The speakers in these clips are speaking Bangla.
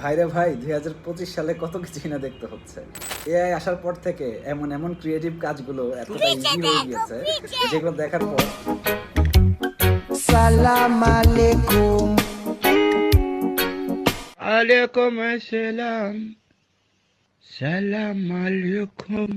ভাইরে ভাই দুই হাজার পঁচিশ সালে কত কিছু না দেখতে হচ্ছে এআই আসার পর থেকে এমন এমন ক্রিয়েটিভ কাজগুলো এতটা ইজি হয়ে গিয়েছে যেগুলো দেখার পর Salam alaikum. Alaikum assalam. Salam alaikum.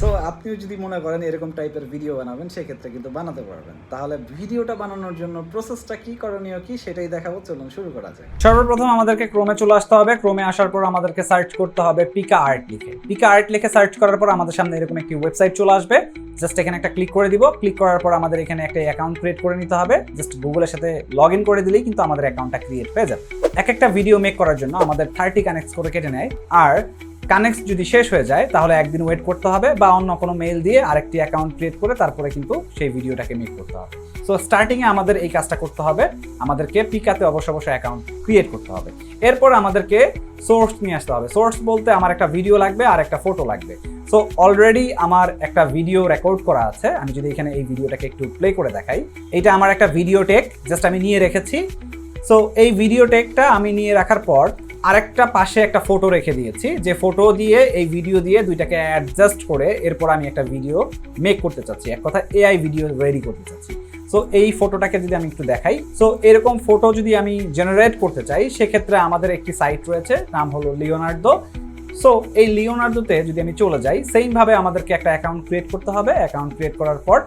So আপনিও যদি মনে করেন এরকম টাইপের ভিডিও বানাবেন, সেক্ষেত্রে কিন্তু বানাতে পারবেন। তাহলে ভিডিওটা বানানোর জন্য প্রসেসটা কি করণীয় কি সেটাই দেখাবো। চলুন শুরু করা যায় সর্বপ্রথম আমাদেরকে ক্রোমে চলে আসতে হবে। ক্রোমে আসার পর আমাদেরকে সার্চ করতে হবে পিকা আর্ট লিখে। পিকা আর্ট লিখে সার্চ করার পর আমাদের সামনে এরকম একটি ওয়েবসাইট চলে আসবে। জাস্ট এখানে একটা ক্লিক করে দিব। ক্লিক করার পর আমাদের এখানে একটা অ্যাকাউন্ট ক্রিয়েট করে নিতে হবে। জাস্ট গুগলের সাথে লগ ইন করে দিলেই কিন্তু আমাদের অ্যাকাউন্টটা ক্রিয়েট হয়ে যাবে। এক একটা ভিডিও মেক করার জন্য আমাদের থার্টি কানেক্ট করে কেটে নেয়। আর কানেক্ট যদি শেষ হয়ে যায়, তাহলে একদিন ওয়েট করতে হবে বা অন্য কোনো মেইল দিয়ে আরেকটি অ্যাকাউন্ট ক্রিয়েট করে তারপরে কিন্তু সেই ভিডিওটাকে মেক করতে হবে। সো স্টার্টিংয়ে আমাদের এই কাজটা করতে হবে। আমাদেরকে পিকাতে অবশ্য অবশ্যই অ্যাকাউন্ট ক্রিয়েট করতে হবে। এরপর আমাদেরকে সোর্স নিয়ে আসতে হবে। সোর্স বলতে আমার একটা ভিডিও লাগবে, আর একটা ফটো লাগবে। সো অলরেডি আমার একটা ভিডিও রেকর্ড করা আছে। আমি যদি এখানে এই ভিডিওটাকে একটু প্লে করে দেখাই। এটা আমার একটা ভিডিও টেক জাস্ট আমি নিয়ে রেখেছি। সো এই ভিডিও টেকটা আমি নিয়ে রাখার পর আরেকটা পাশে একটা ফটো রেখে দিয়েছি। যে ফটো দিয়ে, এই ভিডিও দিয়ে দুইটাকে অ্যাডজাস্ট করে এরপর আমি একটা ভিডিও মেক করতে চাচ্ছি। এক কথা এআই ভিডিও রেডি করতে চাচ্ছি। সো এই ফটোটাকে যদি আমি একটু দেখাই। সো এরকম ফটো যদি আমি জেনারেট করতে চাই, সেক্ষেত্রে আমাদের একটি সাইট রয়েছে, নাম হলো লিওনার্দো সো এই লিওনার্দোতে যদি আমি চলে যাই সেইমভাবে আমাদেরকে একটা অ্যাকাউন্ট ক্রিয়েট করতে হবে। অ্যাকাউন্ট ক্রিয়েট করার পর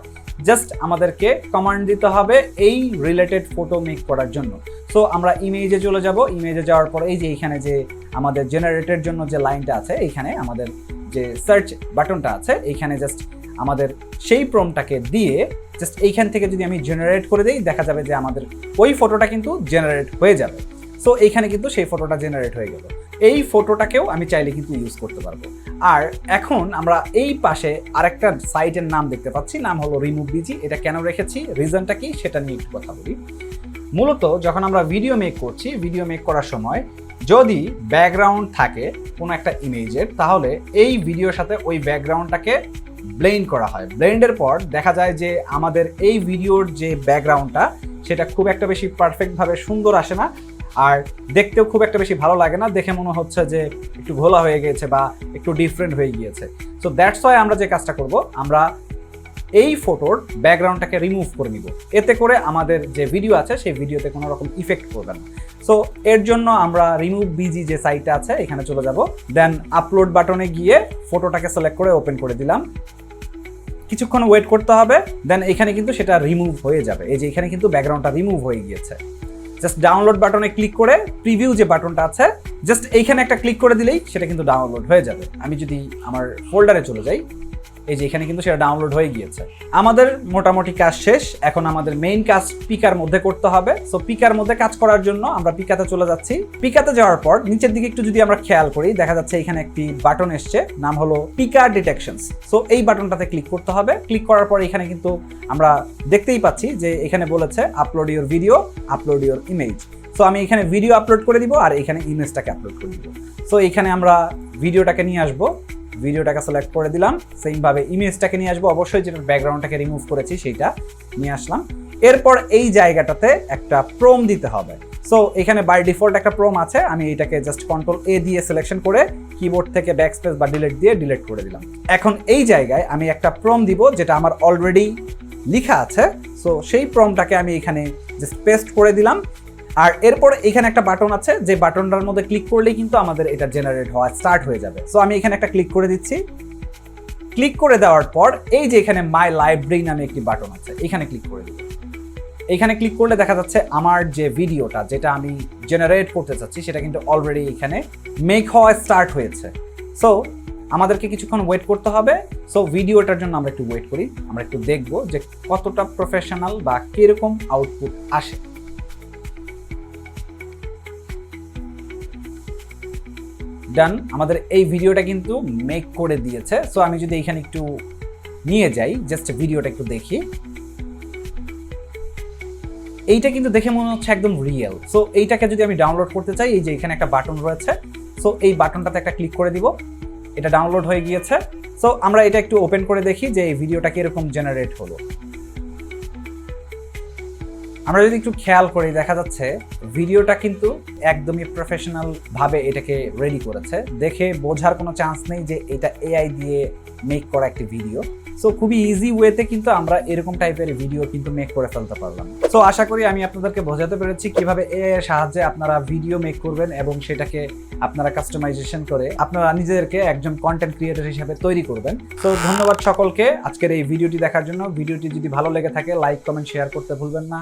জাস্ট আমাদেরকে কমান্ড দিতে হবে এই রিলেটেড ফটো মেক করার জন্য। সো আমরা ইমেজে চলে যাব। ইমেজে যাওয়ার পর এই যে এখানে যে আমাদের জেনারেটের জন্য যে লাইনটা আছে, এইখানে আমাদের যে সার্চ বাটনটা আছে, এইখানে জাস্ট আমাদের সেই প্রমটাকে দিয়ে জাস্ট এইখান থেকে যদি আমি জেনারেট করে দিই, দেখা যাবে যে আমাদের ওই ফটোটা কিন্তু জেনারেট হয়ে যাবে। সো এইখানে কিন্তু সেই ফটোটা জেনারেট হয়ে গেল। এই ফটোটাকেও আমি চাইলে কিন্তু ইউজ করতে পারব। আর এখন আমরা এই পাশে আরেকটা সাইটের নাম দেখতে পাচ্ছি, নাম হলো রিমুভ বিজি এটা কেন রেখেছি? রিজনটা কি? সেটা নিয়ে একটু কথা বলি। মূলত যখন আমরা ভিডিও মেক করছি ভিডিও মেক করার সময় যদি ব্যাকগ্রাউন্ড থাকে কোনো একটা ইমেজের তাহলে এই ভিডিওর সাথে ওই ব্যাকগ্রাউন্ডটাকে ব্লেন্ড করা হয়। ব্লেন্ডের পর দেখা যায় যে আমাদের এই ভিডিওর যে ব্যাকগ্রাউন্ডটা সেটা খুব একটা বেশি পারফেক্টভাবে সুন্দর আসে না। আর দেখতেও খুব একটা বেশি ভালো লাগে না। দেখে মনে হচ্ছে যে একটু ঘোলা হয়ে গিয়েছে বা একটু ডিফারেন্ট হয়ে গিয়েছে। সো দ্যাটস ওয়াই আমরা যে কাজটা করব, আমরা এই ফটোর ব্যাকগ্রাউন্ডটাকে রিমুভ করে নিব। এতে করে আমাদের যে ভিডিও আছে, সেই ভিডিওতে কোনো রকম ইফেক্ট করবে না। সো এর জন্য আমরা রিমুভ বিজি যে সাইটটা আছে, এখানে চলে যাব। দেন আপলোড বাটনে গিয়ে ফটোটাকে সিলেক্ট করে ওপেন করে দিলাম। কিছুক্ষণ ওয়েট করতে হবে। দেন এখানে কিন্তু সেটা রিমুভ হয়ে যাবে। এই যে এখানে কিন্তু ব্যাকগ্রাউন্ডটা রিমুভ হয়ে গিয়েছে। জাস্ট ডাউনলোড বাটনে ক্লিক করে প্রিভিউ যে বাটনটা আছে জাস্ট এইখানে একটা ক্লিক করে দিলেই সেটা কিন্তু ডাউনলোড হয়ে যাবে। আমি যদি আমার ফোল্ডারে চলে যাই এই যে এখানে কিন্তু সেটা ডাউনলোড হয়ে গিয়েছে। আমাদের মোটামুটি কাজ শেষ। এখন আমাদের মেইন কাজ পিকার মধ্যে করতে হবে। সো পিকার মধ্যে কাজ করার জন্য আমরা পিকাতে চলে যাচ্ছি। পিকাতে যাওয়ার পর নিচের দিকে একটু যদি আমরা খেয়াল করি, দেখা যাচ্ছে এখানে একটি বাটন এসছে। নাম হলো পিকার ডিটেকশনস সো এই বাটনটাতে ক্লিক করতে হবে। ক্লিক করার পর এখানে কিন্তু আমরা দেখতেই পাচ্ছি যে এখানে বলেছে upload your video upload your image so আমি এখানে ভিডিও আপলোড করে দিব আর এখানে ইমেজটাকে আপলোড করে দিব। সো এখানে আমরা ভিডিওটাকে নিয়ে আসব। ভিডিওটাকে সিলেক্ট করে দিলাম। সেইমভাবে ইমেজটাকে নিয়ে আসব। অবশ্যই যেটা ব্যাকগ্রাউন্ডটাকে রিমুভ করেছি সেইটা নিয়ে আসলাম। এরপর এই জায়গাটাতে একটা প্রোম দিতে হবে। সো এখানে বাই ডিফল্ট একটা প্রোম আছে। আমি এটাকে জাস্ট কন্ট্রোল এ দিয়ে সিলেকশন করে কিবোর্ড থেকে ব্যাকস্পেস বা ডিলিট দিয়ে ডিলিট করে দিলাম। এখন এই জায়গায় আমি একটা প্রোম দিব যেটা আমার অলরেডি লেখা আছে। সো সেই প্রমটাকে আমি এখানে জাস্ট পেস্ট করে দিলাম। আর এরপর এখানে একটা বাটন আছে, যে বাটনটার মধ্যে ক্লিক করলেই কিন্তু আমাদের এটা জেনারেট হওয়া স্টার্ট হয়ে যাবে। সো আমি এখানে একটা ক্লিক করে দিচ্ছি। ক্লিক করে দেওয়ার পর এই যে এখানে মাই লাইব্রেরি নামে একটি বাটন আছে, এখানে ক্লিক করে দিব এখানে ক্লিক করলে দেখা যাচ্ছে আমার যে ভিডিওটা যেটা আমি জেনারেট করতে চাচ্ছি, সেটা কিন্তু অলরেডি এখানে মেক হওয়া স্টার্ট হয়েছে। সো আমাদেরকে কিছুক্ষণ ওয়েট করতে হবে। সো ভিডিওটার জন্য আমরা একটু ওয়েট করি। আমরা একটু দেখব যে কতটা প্রফেশনাল বা কীরকম আউটপুট আসে। ডান আমাদের এই ভিডিওটা কিন্তু মেক করে দিয়েছে। সো আমি যদি এখানে একটু নিয়ে যাই জাস্ট ভিডিওটা একটু দেখি। এইটা কিন্তু দেখে মনে হচ্ছে একদম রিয়েল সো এইটাকে যদি আমি ডাউনলোড করতে চাই, এই যে এখানে একটা বাটন রয়েছে। সো এই বাটনটাতে একটা ক্লিক করে দিব। এটা ডাউনলোড হয়ে গিয়েছে। সো আমরা এটা একটু ওপেন করে দেখি যে এই ভিডিওটা কীরকম জেনারেট হলো। আমরা যদি একটু খেয়াল করি, দেখা যাচ্ছে ভিডিওটা কিন্তু একদমই প্রফেশনাল ভাবে এটাকে রেডি করেছে। দেখে বোঝার কোনো চান্স নেই যে এটা এআই দিয়ে মেক করা একটি ভিডিও সো খুবই ইজি ওয়েতে কিন্তু আমরা এরকম টাইপের ভিডিও কিন্তু মেক করে ফেলতে পারলাম। সো আশা করি আমি আপনাদেরকে বোঝাতে পেরেছি কীভাবে এআই এর সাহায্যে আপনারা ভিডিও মেক করবেন এবং সেটাকে আপনারা কাস্টমাইজেশন করে আপনারা নিজেদেরকে একজন কন্টেন্ট ক্রিয়েটর হিসেবে তৈরি করবেন। তো ধন্যবাদ সকলকে। আজকের এই ভিডিওটি দেখার জন্য। ভিডিওটি যদি ভালো লেগে থাকে লাইক কমেন্ট শেয়ার করতে ভুলবেন না।